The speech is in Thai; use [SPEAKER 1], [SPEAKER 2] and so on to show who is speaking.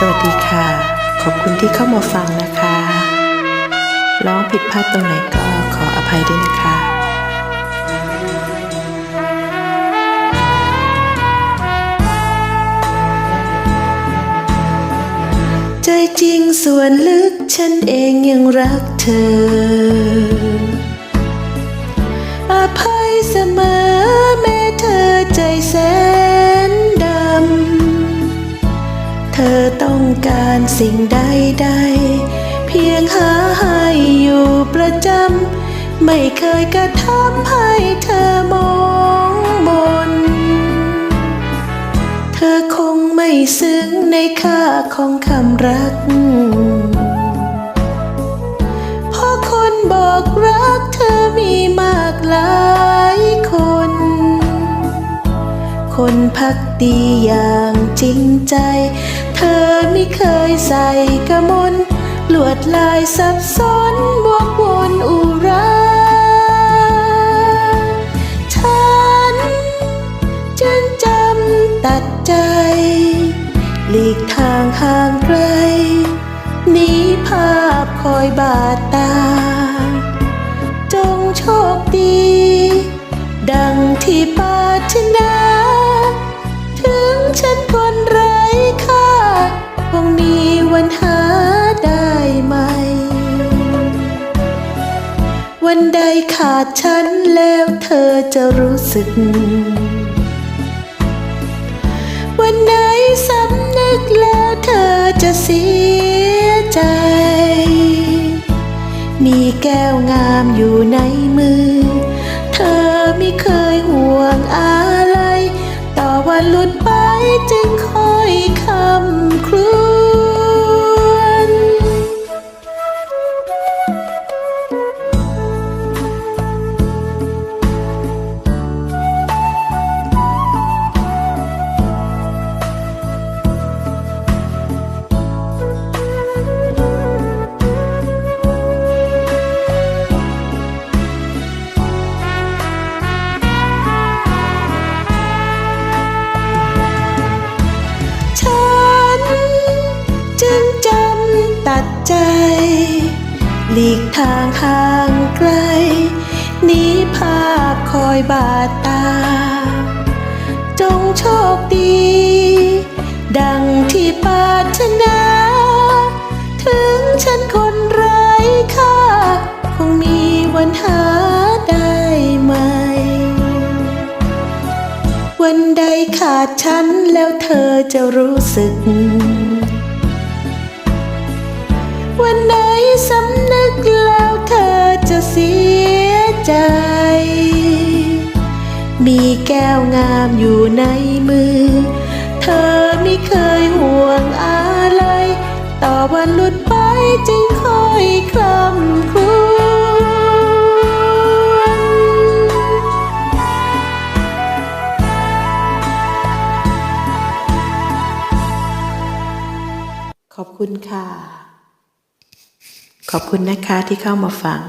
[SPEAKER 1] สวัสดีค่ะ ขอบคุณที่เข้ามาฟังนะคะ ร้องผิดพลาดตรงไหนก็ขออภัยด้วยนะคะใจจริงส่วนลึกฉันเองยังรักเธอ เธอต้องการสิ่งใดใดเพียงหาให้อยู่ประจำ ไม่เคยกระทำให้เธอมองมนเธอคงไม่ซึ้งในค่าของคำรัก คนพักดีอย่างจริงใจ เธอไม่เคยใส่กระมนลวดลายซับซ้อนบวกวนอุราฉันจึงจำตัดใจ หลีกทางห่างไกลหนีภาพคอยบาดตา วันใดขาดฉันแล้วเธอจะรู้สึก วันไหนสำนึกแล้วเธอจะเสียใจ มีแก้วงามอยู่ในมือ เธอไม่เคยห่วงอะไร ต่อวันลุด ใจ หลีกทางห่างไกลหนีภาพคอยบาดตา จงโชคดี ดังที่ปรารถนา ถึงฉันคนไร้ค่า คงมีวันหาได้ไหม วันใดขาดฉันแล้วเธอจะรู้สึก วันไหนสำนึกแล้วเธอจะเสียใจ มีแก้วงามอยู่ในมือ เธอไม่เคยห่วงอะไร ต่อวันหลุดไปจึงคอยคลำครวขอบคุณค่ะ ขอบคุณนะคะที่เข้ามาฟัง